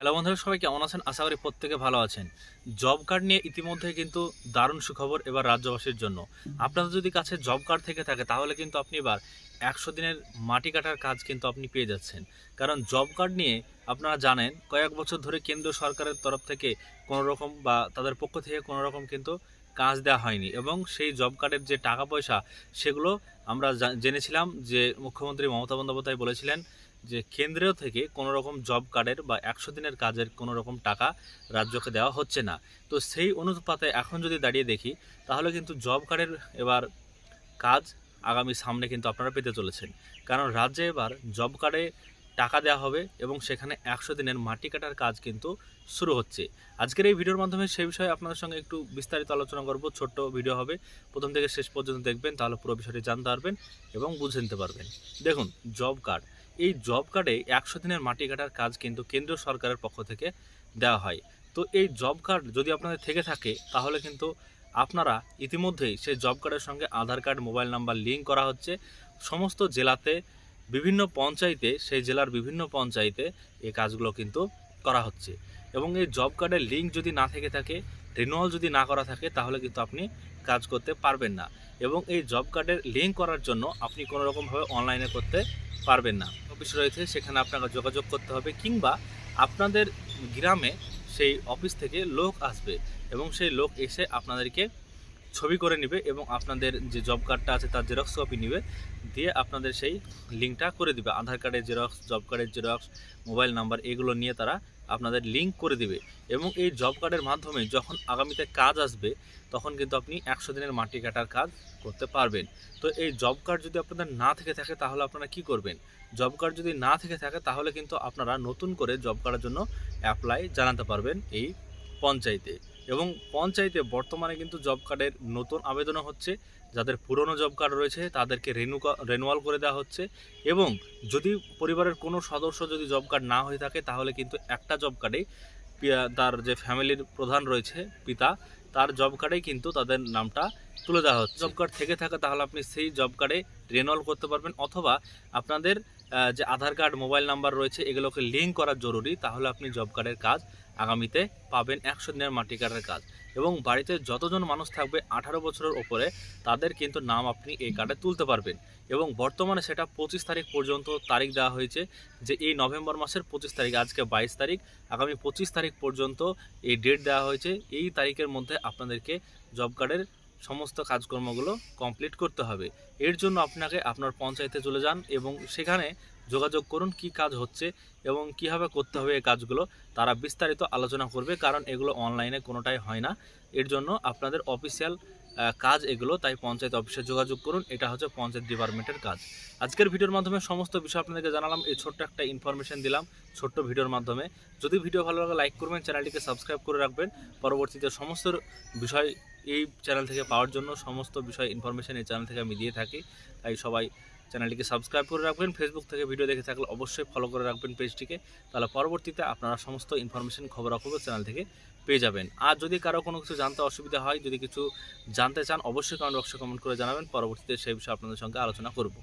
Hello বন্ধুরা, সবাই কেমন আছেন? আশা করি প্রত্যেকে ভালো আছেন। জব কার্ড নিয়ে ইতিমধ্যে কিন্তু দারুণ সুখবর এবার রাজ্যবাসীর জন্য। আপনাদের যদি কাছে জব কার্ড থেকে থাকে, তাহলে কিন্তু আপনি এবার একশো দিনের মাটি কাটার কাজ কিন্তু আপনি পেয়ে যাচ্ছেন। কারণ জব কার্ড নিয়ে আপনারা জানেন, কয়েক বছর ধরে কেন্দ্র সরকারের তরফ থেকে কোনো রকম বা তাদের পক্ষ থেকে কোনো রকম কিন্তু কাজ দেওয়া হয়নি এবং সেই জব কার্ডের যে টাকা পয়সা, সেগুলো আমরা জেনেছিলাম যে মুখ্যমন্ত্রী মমতা বন্দ্যোপাধ্যায় বলেছিলেন যে কেন্দ্রীয় থেকে কোনো রকম জব কার্ডের বা একশো দিনের কাজের কোনো রকম টাকা রাজ্যকে দেওয়া হচ্ছে না। তো সেই অনুপাতে এখন যদি দাঁড়িয়ে দেখি, তাহলে কিন্তু জব কার্ডের এবার কাজ আগামী সামনে কিন্তু আপনারা পেতে চলেছেন। কারণ রাজ্যে এবার জব কার্ডে টাকা দেওয়া হবে এবং সেখানে একশো দিনের মাটি কাটার কাজ কিন্তু শুরু হচ্ছে। আজকের এই ভিডিওর মাধ্যমে সেই বিষয়ে আপনাদের সঙ্গে একটু বিস্তারিত আলোচনা করব। ছোট্ট ভিডিও হবে। প্রথম থেকে শেষ পর্যন্ত দেখবেন, তাহলে পুরো বিষয়টি জানতে পারবেন এবং বুঝে নিতে পারবেন। দেখুন, জব কার্ড। এই জব কার্ডে একশো দিনের মাটি কাটার কাজ কিন্তু কেন্দ্রীয় সরকারের পক্ষ থেকে দেওয়া হয়। তো এই জব কার্ড যদি আপনাদের থেকে থাকে, তাহলে কিন্তু আপনারা ইতিমধ্যেই সেই জব কার্ডের সঙ্গে Aadhaar card, mobile number link করা হচ্ছে। সমস্ত জেলাতে বিভিন্ন পঞ্চায়েতে, সেই জেলার বিভিন্ন পঞ্চায়েতে এই কাজগুলো কিন্তু করা হচ্ছে। এবং এই জব কার্ডের লিঙ্ক যদি না থেকে থাকে রিনুয়াল যদি না করা থাকে, তাহলে কিন্তু আপনি কাজ করতে পারবেন না। এবং এই জব কার্ডের লিঙ্ক করার জন্য আপনি কোনো রকমভাবে অনলাইনে করতে পারবেন না। অফিস রয়েছে, সেখানে আপনাকে যোগাযোগ করতে হবে কিংবা আপনাদের গ্রামে সেই অফিস থেকে লোক আসবে এবং সেই লোক এসে আপনাদেরকে ছবি করে নেবে এবং আপনাদের যে জব কার্ডটা আছে তার জেরক্স কপি নেবে, দিয়ে আপনাদের সেই লিঙ্কটা করে দিবে। আধার কার্ডের জেরক্স জব কার্ডের জেরক্স মোবাইল নাম্বার এগুলো নিয়ে তারা আপনাদের লিঙ্ক করে দিবে। এবং এই জব কার্ডের মাধ্যমে যখন আগামীতে কাজ আসবে, তখন কিন্তু আপনি একশো দিনের মাটি কাটার কাজ করতে পারবেন। তো এই জব কার্ড যদি আপনাদের না থেকে থাকে, তাহলে আপনারা কি করবেন? জব কার্ড যদি না থেকে থাকে, তাহলে কিন্তু আপনারা নতুন করে জব কার্ডের জন্য অ্যাপ্লাই জানাতে পারবেন এই পঞ্চায়েতে। এবং পঞ্চায়েতে বর্তমানে কিন্তু জব কার্ডের নতুন আবেদনও হচ্ছে। যাদের পুরনো জব কার্ড রয়েছে, তাদেরকে রেনু রেনুয়াল করে দেওয়া হচ্ছে এবং যদি পরিবারের কোনো সদস্য যদি জব কার্ড না হয়ে থাকে, তাহলে কিন্তু একটা জব কার্ডেই তার যে ফ্যামিলির প্রধান রয়েছে, পিতা, তার জব কার্ডেই কিন্তু তাদের নামটা তুলে দেওয়া হচ্ছে। জব কার্ড থেকে থাকে, তাহলে আপনি সেই জব কার্ডে রেনুয়াল করতে পারবেন অথবা আপনাদের যে আধার কার্ড, মোবাইল নাম্বার রয়েছে, এগুলোকে লিঙ্ক করা জরুরি। তাহলে আপনি জব কার্ডের কাজ আগামীতে পাবেন একশো দিনের মাটি কার্ডের কাজ। এবং বাড়িতে যতজন মানুষ থাকবে আঠারো বছরের ওপরে তাদের কিন্তু নাম আপনি এই কার্ডে তুলতে পারবেন। এবং বর্তমানে সেটা পঁচিশ তারিখ পর্যন্ত তারিখ দেওয়া হয়েছে যে এই নভেম্বর মাসের পঁচিশ তারিখ, আজকে বাইশ তারিখ, আগামী পঁচিশ তারিখ পর্যন্ত এই ডেট দেওয়া হয়েছে। এই তারিখের মধ্যে আপনাদেরকে জব কার্ডের সমস্ত কাজকর্মগুলো কমপ্লিট করতে হবে। এর জন্য আপনাকে আপনার পঞ্চায়েতে চলে যান এবং সেখানে যোগাযোগ করুন কি কাজ হচ্ছে এবং কীভাবে করতে হবে এই কাজগুলো। তারা বিস্তারিত আলোচনা করবে কারণ এগুলো অনলাইনে কোনোটাই হয় না। এর জন্য আপনাদের অফিসিয়াল কাজ এগুলো তাই পঞ্চায়েত অফিসে যোগাযোগ করুন। এটা হচ্ছে পঞ্চায়েত ডিপার্টমেন্টের কাজ। আজকের ভিডিওর মাধ্যমে সমস্ত বিষয় আপনাদেরকে জানালাম। এই ছোট্ট একটা ইনফরমেশন দিলাম ছোট্ট ভিডিওর মাধ্যমে। যদি ভিডিও ভালো লাগে লাইক করবেন চ্যানেলটিকে সাবস্ক্রাইব করে রাখবেন। পরবর্তীতে সমস্ত বিষয় এই চ্যানেল থেকে পাওয়ার জন্য সমস্ত বিষয় ইনফরমেশান এই চ্যানেল থেকে আমি দিয়ে থাকি। তাই সবাই চ্যানেলটিকে সাবস্ক্রাইব করে রাখবেন। ফেসবুক থেকে ভিডিও দেখে থাকলে অবশ্যই ফলো করে রাখবেন পেজটিকে তাহলে পরবর্তীতে আপনারা সমস্ত ইনফরমেশন খবরাখবর চ্যানেল থেকে পেয়ে যাবেন। আর যদি কারও কোনো কিছু জানতে অসুবিধা হয়, যদি কিছু জানতে চান, অবশ্যই কমেন্ট বক্সে কমেন্ট করে জানাবেন। পরবর্তীতে সেই বিষয়ে আপনাদের সঙ্গে আলোচনা করব।